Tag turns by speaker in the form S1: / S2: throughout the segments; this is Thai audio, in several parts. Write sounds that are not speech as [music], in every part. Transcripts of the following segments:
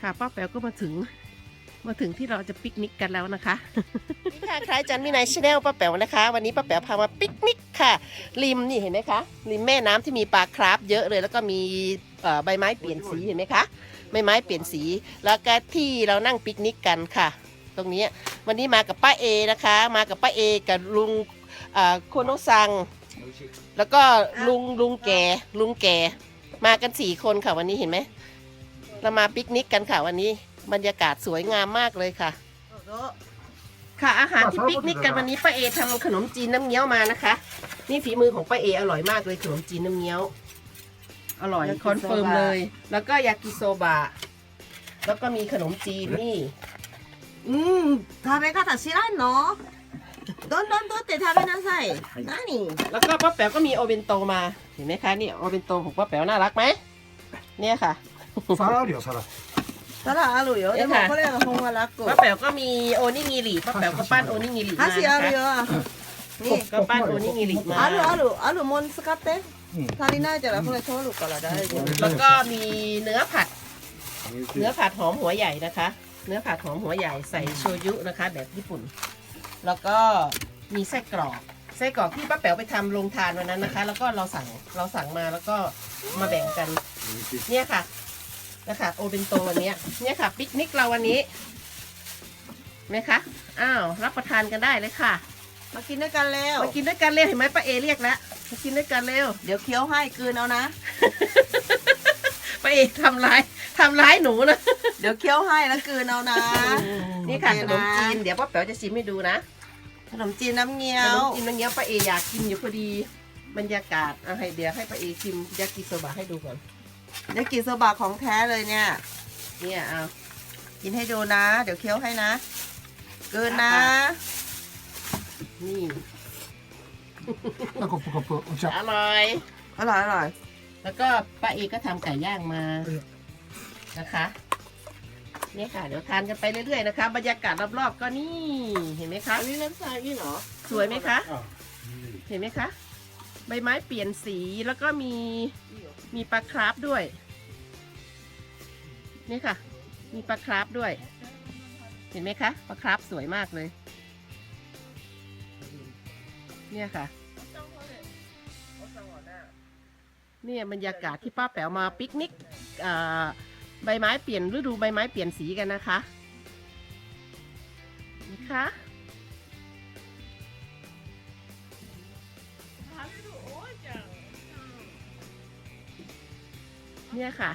S1: ค่ะป้าแป๋วก็มาถึง มาถึงที่เราจะปิกนิกกันแล้วนะคะนี่ค่ะคล้ายจันวินัยชาแนลป้าแป๋วนะคะ วันนี้ป้าแป๋วพามาปิกนิกค่ะ ริมนี่เห็นไหมคะริมแม่น้ำที่มีปลาคราฟเยอะเลย แล้วก็มีใบไม้เปลี่ยนสีเห็นไหมคะใบไม้เปลี่ยนสี แล้วก็ที่เรานั่งปิกนิกกันค่ะ ตรงนี้วันนี้มากับป้าเอนะคะ มากับป้าเอกับลุงโคโนซัง แล้วก็ลุงลุงแก่ลุงแก่มากันสี่คนค่ะวันนี้เห็นไหมเรามาปิกนิกกันค่ะวันนี้บรรยากาศสวยงามมากเลยค่ะ ค่ะอาหารที่ปิกนิกกันวันนี้ป้าเอทำขนมจีนน้ำเงี้ยวมานะคะ นี่ฝีมือของป้าเออร่อยมากเลยขนมจีนน้ำเงี้ยว อร่อย
S2: ยากิโซบะ
S1: คอนเฟิร์มเลย แล้วก็ยากิโซบะแล้วก็มีขนมจีนนี่
S2: うん食べ方知らんの どんどん取って食べなさい何
S1: แล้วก็ป้าแป๋วก็มีโอเบนโตมาเห็นไหมคะนี่โอเบนโตของป้าแป๋วน่ารักไหมเนี่ยค่ะ
S3: 皿あるよ皿
S2: 皿あるよでも
S1: えはい
S2: これがほんま楽
S1: ป้าแป๋วก็มีโอนิงิริป้าแป๋วก็ปั้นโอนิงิริมา
S2: 箸
S1: นะ
S2: ある
S1: คะ
S2: よ
S1: นี่ก็ปั้นโอนิงิริมา
S2: あるあるあるもん使って
S3: うん
S2: 足りないからこれ取るから大丈夫
S1: แล้วก็มีเนื้อผัด เนื้อผัดหอมหัวใหญ่นะคะ เนื้อผัดหอมหัวใหญ่ใส่โชยุนะคะ แบบญี่ปุ่น แล้วก็มีไส้กรอกไส้กรอกที่ป้าแป๋วไปทำโรงทานวันนั้นนะคะ แล้วก็เราสั่งเราสั่งมาแล้วก็มาแบ่งกัน เนี่ยค่ะนะคะโอเบนโตวันเนี้ยเนี่ยค่ะปิกนิกเราวันนี้ไหมคะอ้าวรับประทานกันได้เลยค่ะ
S2: มากินด้วยกันแล้ว
S1: มากินด้วยกันเร็วเห็นไหมป้าเอเรียกแล้วมากินด้วยกันเร็ว
S2: เดี๋ยวเคี้ยวให้กลืนเอานะ
S1: ป้าเอทำร้ายทำร้ายหนูนะ
S2: เดี๋ยวเคี้ยวให้แล้วกลืนเอานะ
S1: นี่ค่ะ
S2: โอ
S1: ข
S2: เคนนะ
S1: มจีนเดี๋ยวป้าแป๋วจะชิมให้ดูนะ
S2: ขนมจีนน้ำเงี้ย
S1: ขน
S2: ว
S1: มจีนมันเงี้ยป้าเออยากกินอยู่พอดี บรรยากาศเอาให้เดี๋ยวให้ป้าเอชิมยากิโซบะให้ดูก่อน
S2: ยากิโซบะของแท้เลยเนี่ย
S1: เนี่ยเอา
S2: กินให้ดูนะ เดี๋ยวเคี้ยวให้นะกลืนนะ
S1: นี่
S3: あコップコップお茶
S1: อร่อย
S2: อร่อยอร่อย
S1: แล้วก็ป้าเอก็ทำไก่ย่างมานะคะ เนี่ยค่ะเดี๋ยวทานกันไปเรื่อยๆนะคะ บรรยากาศรอบๆก็นี่เห็นไหมคะ
S2: อันนี้น้ำตาลนี่เหรอ
S1: สวยไหมคะ
S3: あ
S1: เห็นไหมคะใบไม้เปลี่ยนสีแล้วก็มีมีปลาคราฟด้วยนี่ค่ะ มีปลาคราฟด้วย เห็นไหมคะปลาคราฟสวยมากเลย เนี่ยค่ะ เนี่ยบรรยากาศที่ป้าแป๋วมาปิกนิกอ่า ใบไม้เปลี่ยนฤดูใบไม้เปลี่ยนสีกันนะคะนะคะเนี่ยค่ะ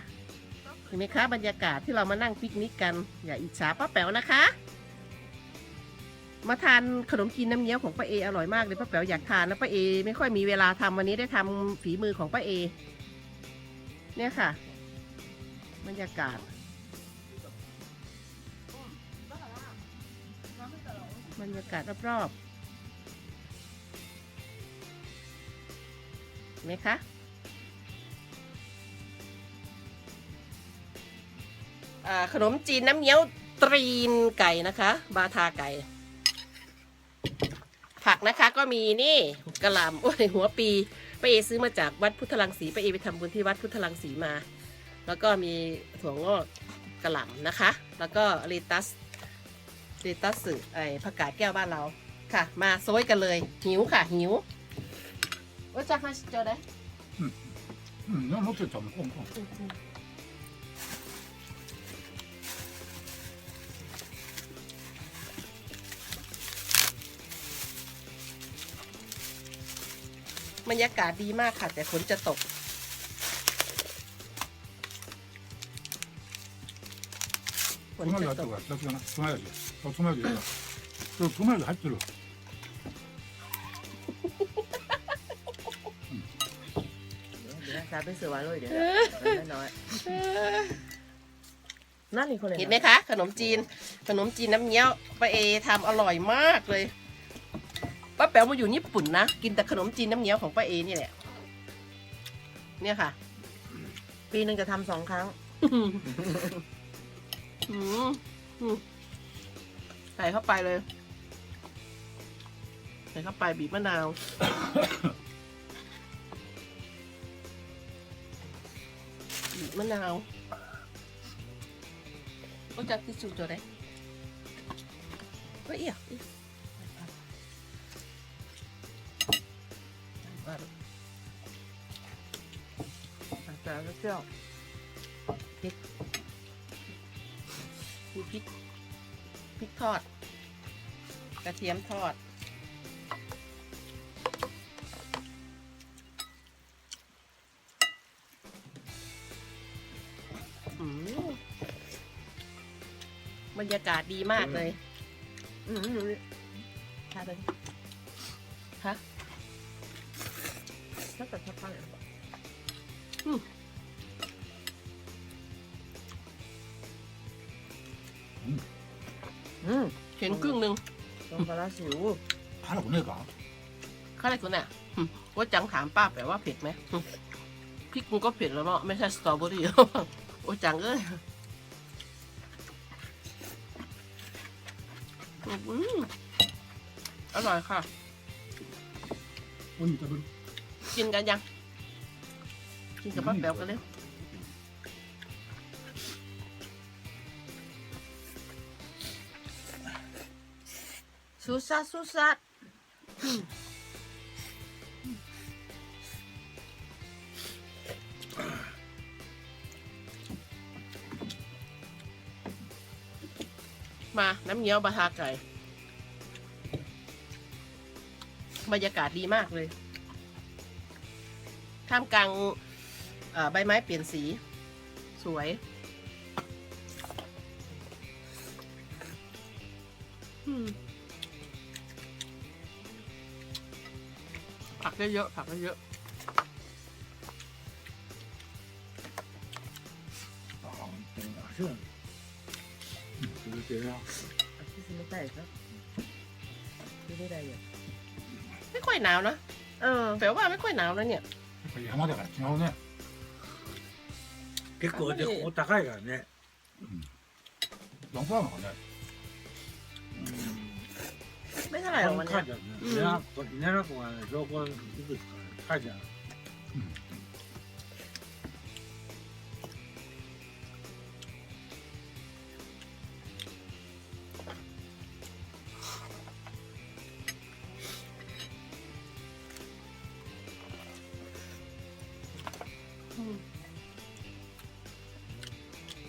S1: เห็นไหมคะบรรยากาศที่เรามานั่งปิกนิกกัน อย่าอิจฉาป้าแป๋วนะคะ มาทานขนมจีนน้ำเงี้ยวของป้าเออร่อยมากเลยป้าแป๋วอยากทานแล้วป้าเอ ไม่ค่อยมีเวลาทำวันนี้ได้ทำฝีมือของป้าเอ เนี่ยค่ะ บรรยากาศบรรยากาศรอบๆเห็นไหมคะขนมจีนน้ำเงี้ยวตรีนไก่นะคะ บาทาไก่ ผักนะคะก็มีนี่กระหล่ำโอ้ยหัวปีไปเอซื้อมาจากวัดพุทธลังสีไปเอไปทำบุญที่วัดพุทธลังสีมา แล้วก็มีถั่วงอกกระหล่ำนะคะ แล้วก็รีตัสรีตัสสึไอ้ผักกาดแก้วบ้านเราค่ะ มาโซยกันเลย หิวค่ะ หิวว่าจ้าค่ะจอได้
S3: อืมน่ารู้สึกจำคงคง
S1: บรรยากาศดีมากค่ะ แต่ฝนจะตก 도
S3: 마를 놔두고 가. 놔두고 나 도마 를. 어 도마 를. 너 도마를 할 줄 로. Sabe se va
S2: lo iré. No, no. นั่นอีกคนเลย
S1: เห็นไหมคะ ขนมจีน ขนมจีนน้ำเงี้ยวป้าเอทำอร่อยมากเลยป้าแป๋วมาอยู่ญี่ปุ่นนะ กินแต่ขนมจีนน้ำเงี้ยวของป้าเอนี่แหละ เนี่ยค่ะ
S2: ปีหนึ่งจะทำสองครั้ง
S1: ใส่เข้าไปเลย ใส่เข้าไปบีบมะนาวนาวก็จะทิชชู่ตัวไหนก็เอียอีอะ
S2: แต่ก็เจ้า
S1: มี พริกพริกทอด กระเทียมทอด บรรยากาศดีมากเลย
S2: อืม
S1: เขา
S2: อยู่
S3: 하나 오늘 가.
S1: ข้าวไรคุณน่ยว่าจังถามป้าแปลว่าเผ็ดไหมพี่กูก็เผ็ดแล้วเนาะไม่ใช่สตรอเบอรี่ โอ้จังเอ้ยอืมอร่อยค่ะกินกันยัง กินกับป้าแปวกันเลย
S2: ซูซ่าซูซ่า
S1: มา น้ำเงี้ยวบะทาไก่ บรรยากาศดีมากเลย ท่ามกลางใบไม้เปลี่ยนสี สวย ผักเยอะๆผักเยอะ
S3: ああでも足がうんそれでな
S2: ที่ซื้อไม่ได้ครับซื้อได้ไรอ่ะ
S1: ๆไม่ค่อยหนาวนะ
S2: เออ
S1: แปลว่าไม่ค่อยหนาวนะเนี่ย
S3: やっぱり山だから違うね
S4: 結構でお高いからね。
S3: どんくらいなのかね
S4: だよね。
S1: ね。
S4: 稲田稲がね、情報いくつか、書いてある。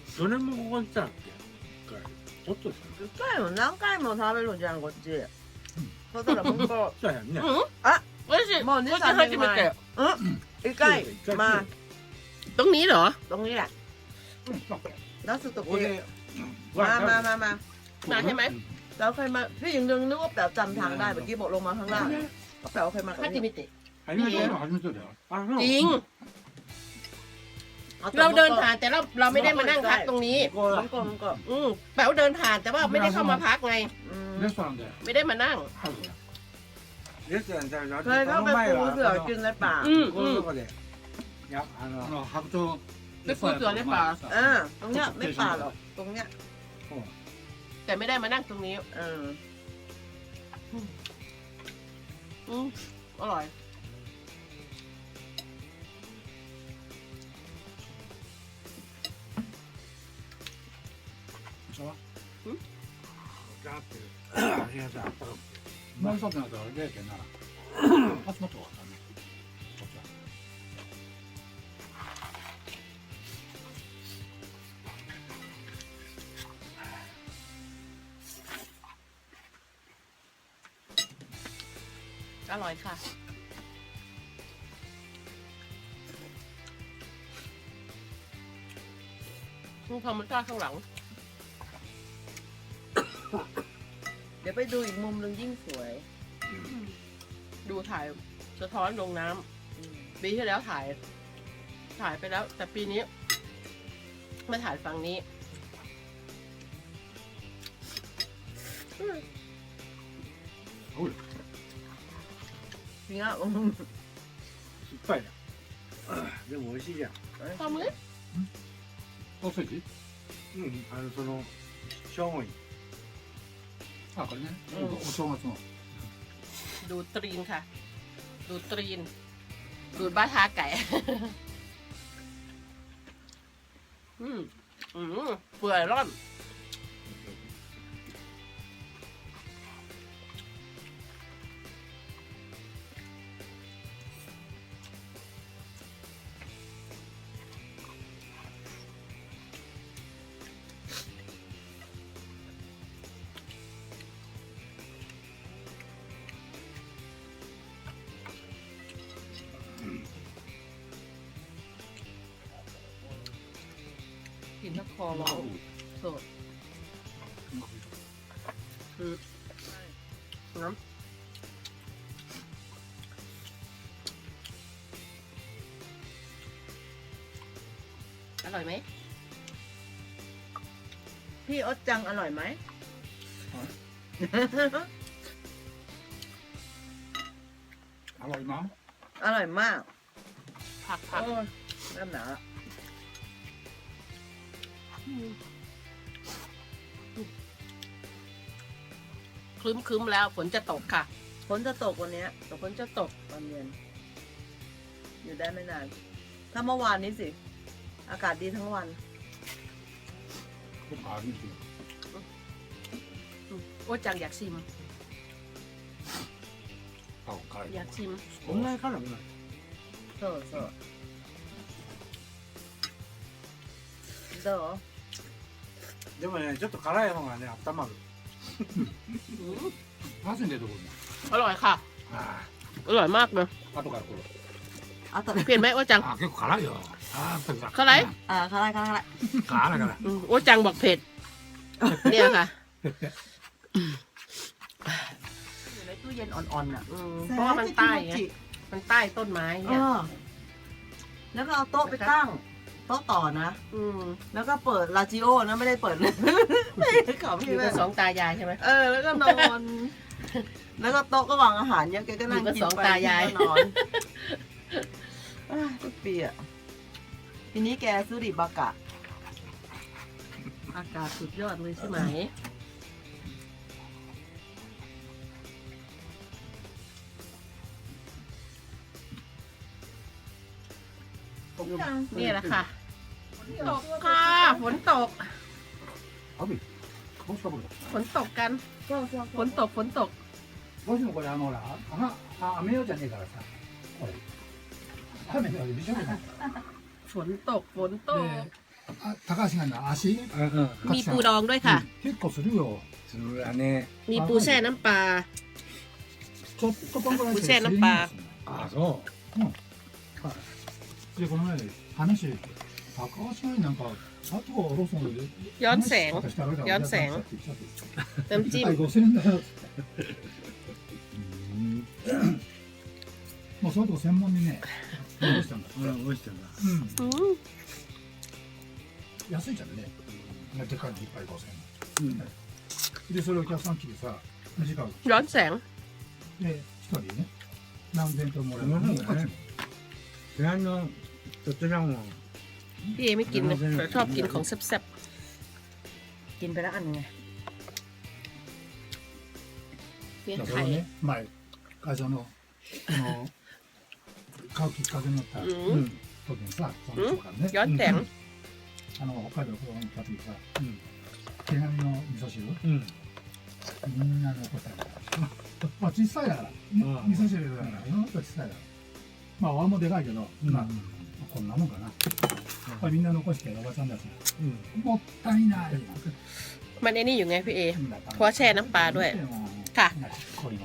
S4: それもここ来たっけ？一回。ちょっとした。
S2: 一回も何回も食べるじゃん、こっち。だからもう一個
S4: 来たやんね。
S1: うん
S2: あ
S1: おいしい
S2: もうね
S1: こっち初めて
S2: うん一回มา
S1: ตรงนี้เหรอ
S2: ตรงนี้แหละนัสุตก
S4: ここ
S2: เก
S4: で、
S2: มามามามา
S1: มาใช่ไหม
S2: เราเคยมาพี่ยังนึงนึกว่าแป๋วจำทางได้เมื่อกี้บอกลงมาข้างล่างก็แป๋วเคยมาตรง
S1: ฮัจิ
S2: นี้
S1: มิเตะ
S3: 初めてやるの初めてだよ
S4: あ、そう
S1: จริง
S2: อ
S1: เราเดินผ่านแต่เราเราไม่ได้มานั่งพักตรงนี้
S4: ここ
S2: มัน
S4: だ。
S2: ก็มันก็
S1: อืมแป๋วเดินผ่านแต่ว่าไม่ได้เข้ามาพักไง
S2: อืม
S3: レストランで
S1: ไม่ได้มานั่ง
S3: 入るよ
S4: レストランで食べた
S2: เคยเข้าไปปูเสือกินในป่า
S1: อืม
S4: こ
S1: อื
S4: の
S1: ม
S4: とこで。いや、あ
S3: あ
S4: の、
S3: の白鳥
S1: でプールはねパー
S2: เออตรงเนี้ยไม่ป่าหรอกตรงเนี้ย
S1: แต่ไม่ได้มานั่งตรงนี้
S2: เออ
S1: อืมอร่อย 好吃，嗯，咖喱，谢谢啊。蛮不错的，我觉得。好吃，好吃。
S2: 好。 ดี๋ยวไปดูอีกมุมหนึ่งยิ่งสวย
S1: ดูถ่ายสะท้อนลงน้ำ
S2: อืม
S1: ปีที่แล้วถ่าย ถ่ายไปแล้ว แต่ปีนี้มาถ่ายฝั่งนี้
S2: จริงอ่ะอืม
S4: 酸っぱいな。でも美味しいじゃん。
S1: พอมือ
S3: ソーセージ
S4: うん、あの、その、しょうも
S3: 잠
S2: 깐만
S3: 요. 오토마 좀.
S1: ดูตรีนค่ะ ดูตรีน ดูบ้าทาไก่ อืมอืมเปื่อยร่อน อืมน้ำอร่อยไหม
S2: พี่อดจังอร่อยไหม
S3: อร่อยมั้ง
S2: อร่อยมาก
S1: ผักผัก
S2: โอ้ยน้ำหนา
S1: คลึ้มคลึ้มๆแล้วฝนจะตกค่ะ
S2: ฝนจะตกวันเนี้ย
S1: แต่ฝนจะตก
S2: ตอนเย็นอยู่ได้ไม่นาน ถ้าเมื่อวานนี้สิ อากาศดีทั้งวัน
S3: 僕あるんですよ
S1: อืมโอ้จังอยากชิม
S3: 顔辛い
S1: อยากชิม
S4: こんなに辛くない
S2: そうそうどう
S4: でもねちょっと辛い方がね温まる
S3: 맛은 내도 보면
S1: อร่อยค่ะ,อร่อยมากเลยเปลี่ยนไหมโอ้จัง
S3: ขา거갈아요 아, 또 갈아
S1: อะ
S2: ไรอ่าข้าอะ
S3: ไรขา
S1: อะ
S2: ไรง
S4: ข้างล่าง 갈아 갈아
S1: อืโอจังบอกเผ็ด เนี่ยค่ะ
S2: อยู่ในตู้เย็นอ่อนๆอะ
S1: เพราะว่ามันใต้มันใต้ต้นไม้
S2: เนี่
S1: ย
S2: แล้วก็เอาโต๊ะไปตั้ง โต๊ะต่อนะ
S1: อืม
S2: แล้วก็เปิดลาจิโอนะไม่ได้เปิดเลยขำ
S1: อ
S2: พี่
S1: ยู่
S2: แม่
S1: กันสองตายายใช่ไหม
S2: เออ แล้วก็นอน แล้วก็โต๊ะก็วางอาหารเยอะแกก็นั่ง
S1: อยู่กับ
S2: กิน
S1: สอง
S2: ไป
S1: ตายาย
S2: กินก็นอนอะทุกปีอะทีนี้แกซื้อดิบากะ
S1: อากาศสุดยอดเลยใช่ไหม นี่แหละค่ะ ตกค่ะฝนตก
S3: アビどうしたこれ
S1: ฝนตกกัน ฝนตกฝนตก
S3: どうしてもこれあのほらああ雨用じゃねえからさこれ雨のびしょびしょ
S1: ฝนตกฝนตก
S3: であ高橋が今足
S4: うんうん
S1: มีปูดองด้วยค่ะ
S3: 結構するよ
S4: それはね
S1: มีปูแช่น้ำปลา
S3: ちょっとこんぐらい
S1: 無視やなパ
S4: あそ
S3: でこの前話 高橋がなんかあとはローソンで
S1: ย้อนแสง
S3: 話したら俺ら
S1: ย้อนแสง น้ำจิ้ม
S3: はい5000円だよっつってもうそのとこ専門にね戻したんだ
S4: ううん落ちてんだ
S3: うん
S1: อืม
S3: 安いじゃんねでかいのいっぱい5000円
S4: うん
S3: でそれお客さん来てさ短く
S1: ย้อนแสง
S3: で一人ね何千ともらえる
S4: うん
S3: もう価値も
S4: 部屋のそちらも
S1: พี่เอไม่กินเลยชอบกินของแซ่บ
S2: กินไปแล้วอันไง
S1: ๆเนี่ย
S3: だか
S1: ไข่
S3: らね前会社のその買うきっかけになった
S1: อื
S3: 時
S1: ม
S3: にさその人からね
S1: ย้อนแสง
S3: あの北海道ここに来た時さ
S4: うん
S3: 手紙の味噌汁
S4: うん
S3: みんな残したからまあ小さいだから、ね
S4: うん
S3: 味噌汁だから世の中小さいだからまあお椀もでかいけど、まあ こんなもんかな、これみんな残しておばちゃんたち
S4: うん
S3: もったいない
S1: มันไอ้นี่อยู่ไงพี่เอ
S3: เพ
S1: เพราะแช่น้ำปลาด้วย ค่ะ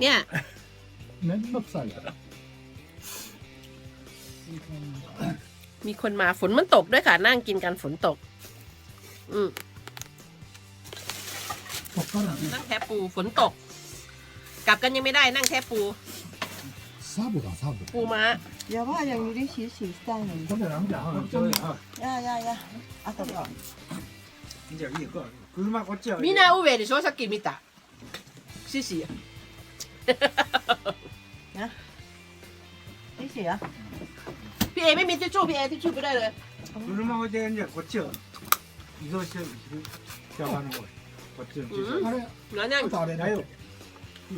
S1: เนี่ย
S3: めんどくさいから
S1: มีคนมาฝนมันตกด้วยค่ะ นั่งกินกันฝนตก อืม
S3: そっからね
S1: นั่งแค่ปูฝนตก กลับกันยังไม่ได้นั่งแค่ปู
S3: サブだサブ
S1: ปูม้า
S2: やばいやんゆりしししたいのに
S3: これダメだ
S4: あちょうどいいあ
S2: やややあとで
S4: じゃあいいよ車こっちは
S1: みんな上でしょさっき見たシシ
S2: いいしや
S1: พี่เอไม่มีทิชชู่พี่เอทิชชู่ไปได้เลย
S4: 車置いてんじゃあこっちを移動して北側の方へこっちの駐車場
S3: あれ
S1: แล้วนั่ง
S3: あとあれだよ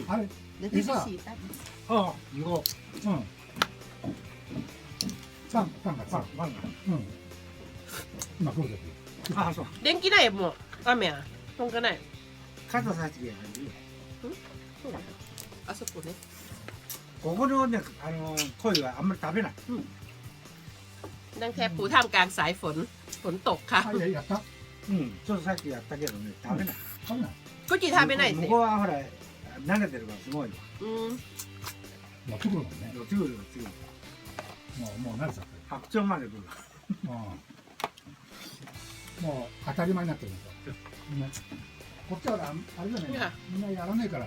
S3: あれ
S2: で
S3: でさ
S2: したい
S4: ああ行 こ
S3: うん三三が
S4: う
S3: 三
S4: パンパンが
S3: うん今来る時
S4: あそう
S1: 電気ないもう雨やとんかない
S4: 肩差し毛やね
S1: そうだあそこね
S4: ここのねあの鯉はあんまり食べない
S1: นั่งแค่ปูท่ามกลางสายฝน ฝนตกค่ะ
S3: あいややった
S4: うんちょっとさっきやったけどね食べない
S3: 食べない
S1: กุจิ食べないっ
S4: 向
S1: て
S4: こうはほら慣れてるからすごい よ
S1: うん
S3: 持ってくるもんね
S4: どっち来るどっち来る
S3: もうもう慣れちゃって
S4: 白鳥まで来る
S3: るうんもう当たり前になってるんですよねこっちはああれじゃない
S1: いや
S3: みんなやらないから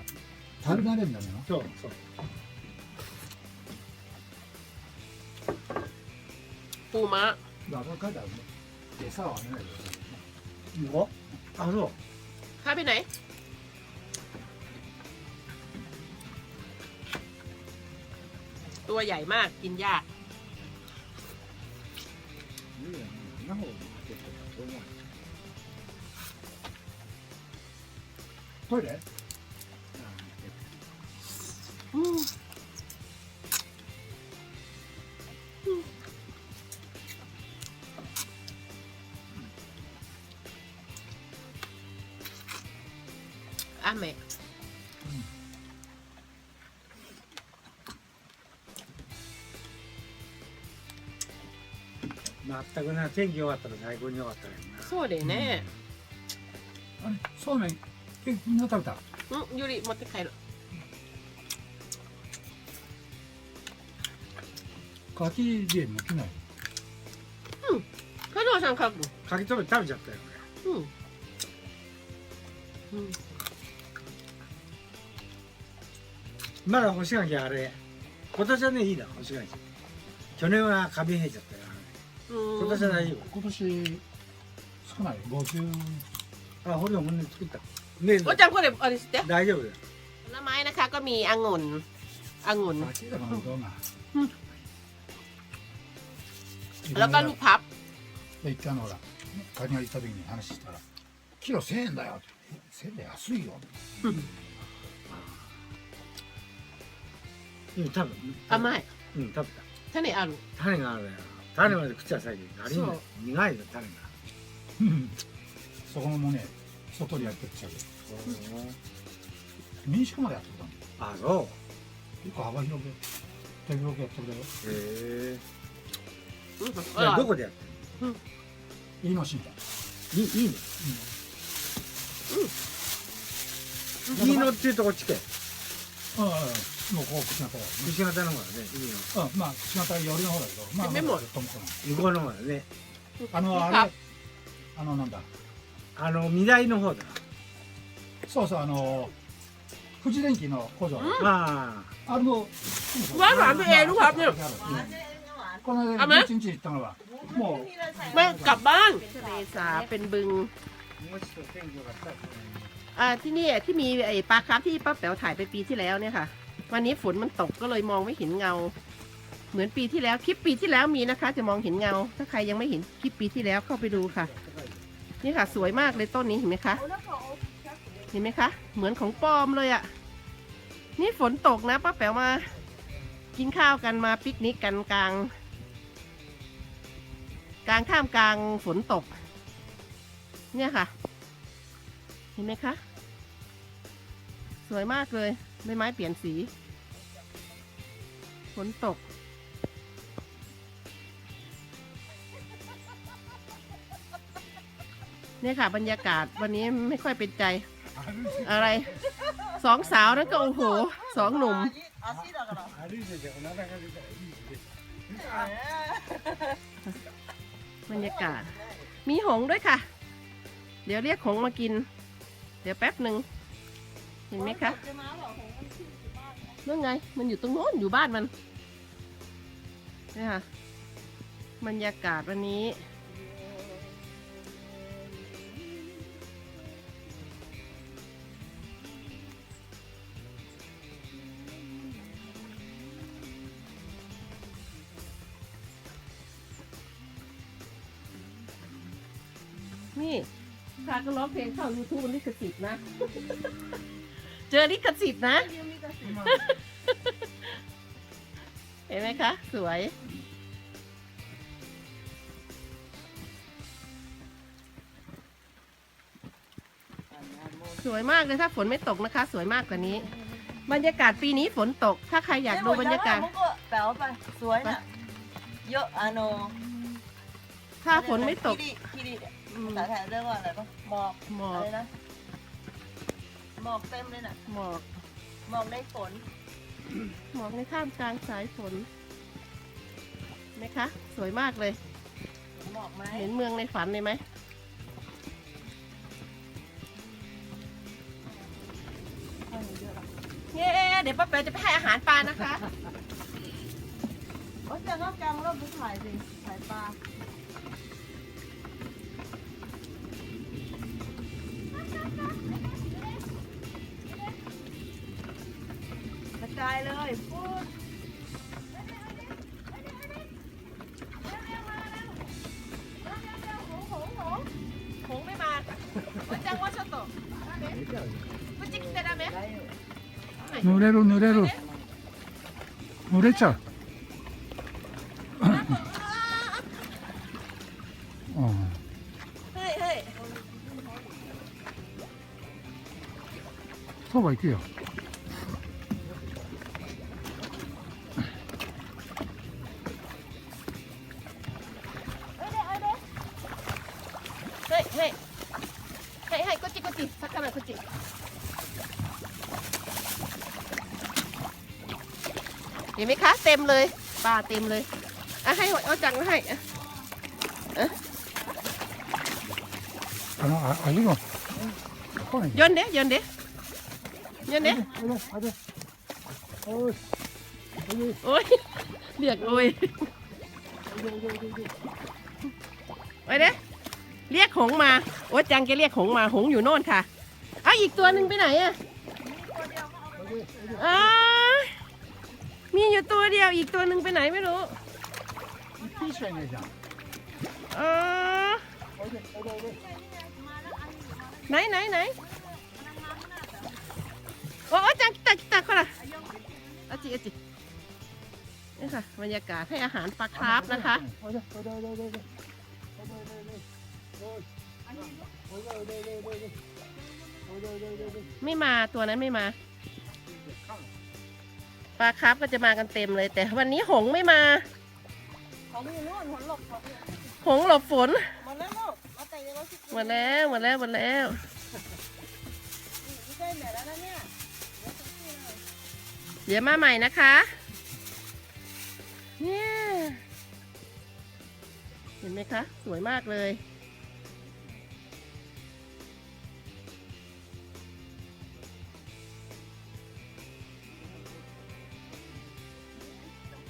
S3: 食べ慣れるんだね
S4: そうそう
S1: ปูม้า
S3: だから書いてあるね餌はあげないで
S4: 向こうあそう
S1: ข้าไปไหน ตัวใหญ่มากกินยาก
S4: いいよねそんな方が結構そう思う
S3: トイレ
S1: うん
S4: 全くな天気良かったら最高に良かったよな。
S1: そうだよね。
S3: あれそうめんえみんな食べた？
S1: うんより持って帰る。
S3: 柿でもきない？
S1: 加藤さん書く
S4: かきとべ食べちゃったよ
S1: うん。うん。
S4: 俺まだ干し柿あれ。今年はねいいな干し柿。去年はカビ生えちゃった今年は大丈
S3: 今年少ない50
S4: 夫あほれもね作ったね
S1: โอ้จังこれあれ知って
S4: 大丈夫だよ
S1: ผลไม้นะคะก็มีองุ่นองุ่น
S3: 柿だからどうな
S1: うんแล้วก็ลูกพับ
S3: で一回あのほら柿が行った時に話したら「キロ1000円だよ」って「1000円で安いよ」
S4: うん多分
S1: 甘い
S4: うん食べ
S1: 種ある
S4: た種があるよ 種まで食っちゃ最近苦いよ種が？
S3: う [laughs] んそこもね外でやってっちゃう。民宿までやってたの
S4: あそ
S3: 結構幅広く手広くやってる。だよ
S4: うへえどこでやって
S3: 飯野新だ
S4: るいいいいの？いいのっていうとこっちけ
S3: うん。うん。もうこう口型よ、
S4: 西方の方だねいいの
S3: うん、まあ口型寄りの方だけどまあ
S1: メモ
S3: まだともこない
S4: 向こうの方だね
S3: あのあれあのなんだ
S4: あの未来の方だ
S3: そうそうあの富士電機の工場
S4: あ
S3: あれも
S1: หวานหวานไปเองลูกครับเนี่ย
S3: この
S1: あめ
S3: 間一日行ったのはもう
S1: ไม่กลับบ้านทะเลสาบเป็นบึง
S4: あもうちょっと天気良かったら
S1: อ่าที่นี่ที่มีไอ้ปลาคาร์ฟที่ป้าแป๋วถ่ายไปปีที่แล้วเนี่ยค่ะ วันนี้ฝนมันตกก็เลยมองไม่เห็นเงา เหมือนปีที่แล้วคลิปปีที่แล้วมีนะคะ จะมองเห็นเงา ถ้าใครยังไม่เห็นคลิปปีที่แล้วเข้าไปดูค่ะ นี่ค่ะ สวยมากเลยต้นนี้เห็นไหมคะเห็นไหมคะ เหมือนของปลอมเลยอะ่ะ นี่ฝนตกนะป้าแป๋วมา กินข้าวกันมาปิกนิกกันกลาง กลางท่ามกลางฝนตก เนี่ยค่ะ เห็นไหมคะ สวยมากเลยใบไม้เปลี่ยนสี ฝนตก เนี่ยค่ะ บรรยากาศวันนี้ไม่ค่อยเป็นใจ อะไร สองสาวนั้นก็โอ้โหสองหนุ่ม
S4: 歩いててお腹が出たらいいね
S1: บรรยากาศ มีหงส์ด้วยค่ะ เดี๋ยวเรียกหงส์มากิน เดี๋ยวแป๊บหนึ่ง เห็นไหมคะ นั่นไง มันอยู่ตรงโน้นอยู่บ้านมันนี่ค่ะบรรยากาศวันนี้ นี่พาก็ร้องเพลงเข้า YouTube ลิขสิทธิ์นะ เจอลิขสิทธิ์นะเห็นไหมคะ สวย สวยมากเลยถ้าฝนไม่ตกนะคะ สวยมากกว่านี้ บรรยากาศปีนี้ฝนตก ถ้าใครอยากดูบรรยากาศ
S2: แปลว่าไปสวยนะเยอะอะโน
S1: ถ้าฝนไม่ตก
S2: คิริคิริภาษาไทยเรื่องว่าอะไรปะหมอก
S1: หมอก
S2: อะไรนะ หมอกเต็มเลยน่ะ
S1: หมอก
S2: หมอกในฝน
S1: หมอกในท่ามกลางสายฝนเห็นไหมคะ สวยมากเลย
S2: หมอกไหม
S1: เห็นเมืองในฝันเลยไหมเย้เดี๋ยวป้าเป๋จะไปให้อาหารปลานะคะ
S2: โอ้ยจะนอกกลางรอบผู้ถ่ายสิถ่ายปลาายเลย
S1: ปุ๊
S3: บれる濡れる濡れちゃうそば行くよ。
S1: ต็มเลยปลาเต็มเลยอ่ะให้เอาจังให้อ่ะ
S3: あのああれも来ない
S1: โยนเด้โยนเด้โยนเด้
S3: あれあれおい
S1: โอ้ยเรียกโอ้ยไปเด้เรียกหงมา โอ้ยจังแกเรียกหงมาหงอยู่โน่นค่ะเอาอีกตัวหนึ่งไปไหนอะอ้ามีอยู่ตัว เดียวอีกตัวหนึ่งไปไหนไม่รู้เออไหนไหนไหนโอ้จักจักจักคนละอจิอจินี่ค่ะบรรยากาศให้อาหารปลาคราฟนะคะไม่มาตัวนั้นไม่มา ปลาคราฟก็จะมากันเต็มเลย แต่วันนี้หงไม่มา
S2: ของอยู่นู่นหัวหลบของอยู่
S1: หงหลบฝน
S2: หมดแล้วลูกเอาแต่ยังเราคิด
S1: หมดแล้วหมดแล้วหมดแล้ว
S2: ไม่ใช่เหนื่อยแล้วนะเนี่ยเดี๋ยวจะพูดเลย
S1: เดี๋ยวมาใหม่นะคะ เนี่ย เห็นไหมคะ สวยมากเลย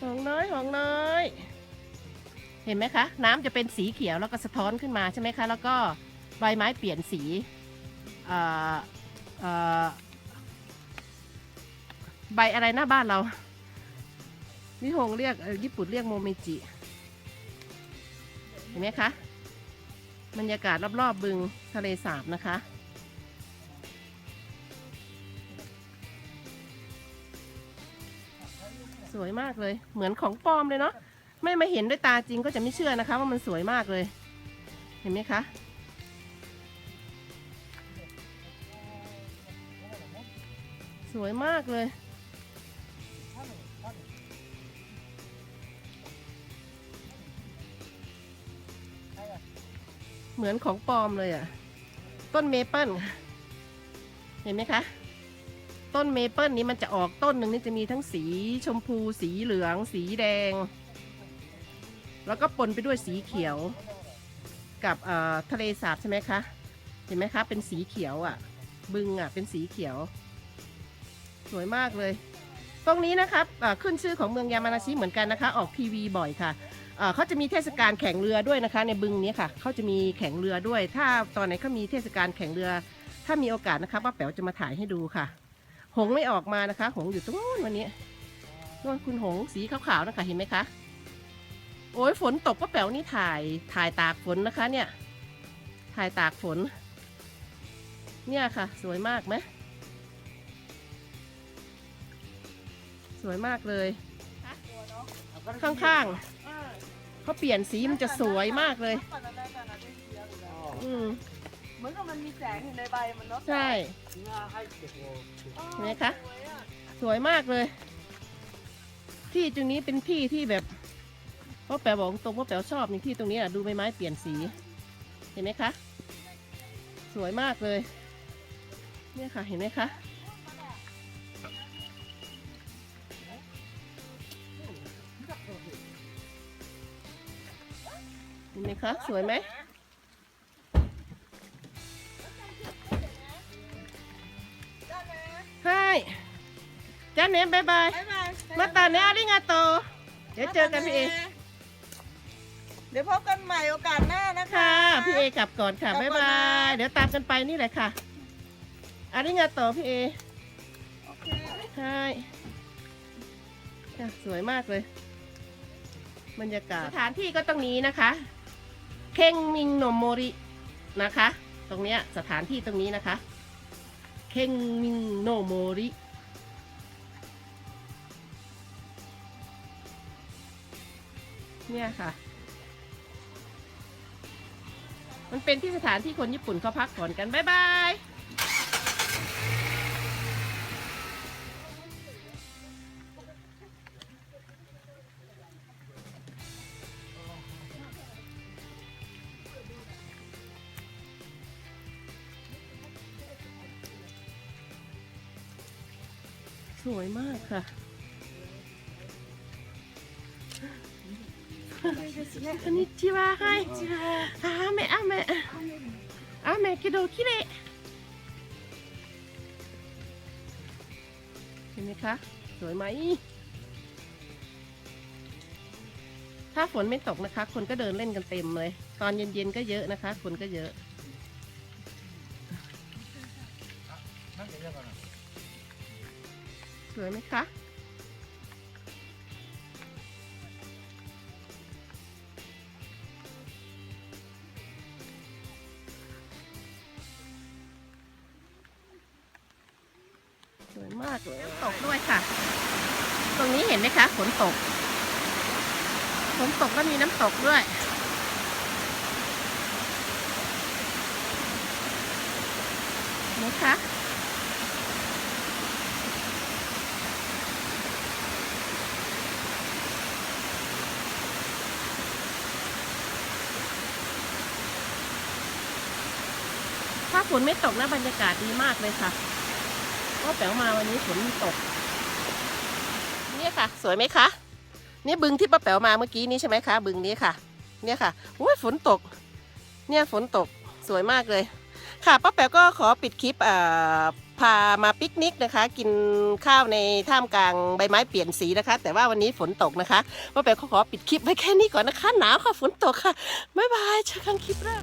S1: หงน้อยหงน้อย เห็นไหมคะ น้ำจะเป็นสีเขียวแล้วก็สะท้อนขึ้นมาใช่ไหมคะ แล้วก็ใบไม้เปลี่ยนสีใบอะไรนะบ้านเรานิฮงเรียกญี่ปุ่นเรียกโมเมจิ เห็นไหมคะบรรยากาศรอบๆบึงทะเลสาบนะคะ สวยมากเลย เหมือนของปลอมเลยเนาะไม่มาเห็นด้วยตาจริงก็จะไม่เชื่อนะคะ ว่ามันสวยมากเลย เห็นไหมคะสวยมากเลย เหมือนของปลอมเลยอะ่ะ ต้นเมเปิลเห็นไหมคะ ต้นเมเปิลนี้มันจะออกต้นหนึ่งนี่จะมีทั้งสีชมพูสีเหลือง สีแดง แล้วก็ปนไปด้วยสีเขียว กับเอ่อทะเลสาบใช่ไหมคะ เห็นไหมคะ เป็นสีเขียวอะ่ะ บึงอะ่ะ เป็นสีเขียว สวยมากเลย ตรงนี้นะครับขึ้นชื่อของเมืองยามานาชิเหมือนกันนะคะ ออกทีวีบ่อยค่ะเอ่อเขาจะมีเทศกาลแข่งเรือด้วยนะคะ ในบึงนี้ค่ะเขาจะมีแข่งเรือด้วย ถ้าตอนไหนเขามีเทศกาลแข่งเรือ ถ้ามีโอกาสนะคะป้าแป๋วจะมาถ่ายให้ดูค่ะ หงไม่ออกมานะคะ หงอยู่ตรงนู้นวันนี้นู่นคุณหงสีขาวๆนะคะเห็นไหมคะ โอ้ยฝนตกป้าแป๋วนี่ถ่ายถ่ายตากฝนนะคะ เนี่ย ถ่ายตากฝน เนี่ยค่ะ สวยมากไหมสวยมากเลย ข้างๆเขาเปลี่ยนสีมันจะสวยมากเลย อืม
S2: เหมือนกับมันมีแสงอยู่ในใบมันเนาะ
S1: ใช่ เห็นไหมคะ สวยมากเลย ที่ตรงนี้เป็นที่ที่แบบพ่อแป๋วบอกตรงพ่อแป๋วชอบในที่ตรงนี้อะดูใบไม้เปลี่ยนสี เห็นไหมคะ สวยมากเลย เนี่ยค่ะ เห็นไหมคะ เห็นไหมคะ สวยไหม เนมบายบาย
S2: บ๊ายบาย
S1: มาตาเนอาริงาโต เดี๋ยวเจอกันพี่เอ
S2: เดี๋ยวพบกันใหม่โอกาสหน้านะคะ
S1: ค่ะ พี่เอกลับก่อนค่ะ
S2: กลั
S1: บ๊า
S2: บ
S1: ย
S2: ก่อน
S1: บา
S2: นะ
S1: ยเดี๋ยวตามกันไปนี่แหละค่ะ อาริงาโตพี่เอ
S2: โอเค
S1: ใช่ค่ะสวยมากเลย บรรยากาศ สถานที่ก็ตรงนี้นะคะ เคงมิงโนโมรินะคะ ตรงเนี้ยสถานที่ตรงนี้นะคะ เคงมิงโนโมริ เนี่ยค่ะ มันเป็นที่สถานที่คนญี่ปุ่นเขาพักผ่อนกัน บ๊ายบายสวยมากค่ะ こんにちは。はい。雨、雨。雨けど綺麗。เห็นไหมคะ สวยไหม ถ้าฝนไม่ตกนะคะ คนก็เดินเล่นกันเต็มเลย ตอนเย็นๆก็เยอะนะคะ คนก็เยอะ
S4: なんで嫌かな
S1: สวยไหมคะ ตกฝนตกก็มีน้ำตกด้วยเห็นไหมคะถ้าฝนไม่ตกนะบรรยากาศดีมากเลยค่ะว่าแป๋วมาวันนี้ฝนไม่ตก เนี่ยค่ะ สวยไหมคะนี่บึงที่ป้าแป๋วมาเมื่อกี้นี้ใช่ไหมคะ บึงนี้ค่ะ เนี่ยค่ะโอ้ยฝนตก เนี่ยฝนตกสวยมากเลย ค่ะป้าแป๋วก็ขอปิดคลิปอ่าพามาปิกนิกนะคะ กินข้าวในท่ามกลางใบไม้เปลี่ยนสีนะคะ แต่ว่าวันนี้ฝนตกนะคะป้าแป๋วก็ขอปิดคลิปไว้แค่นี้ก่อนนะคะ หนาวค่ะฝนตกค่ะบ๊ายบายเจอกันคลิปแรก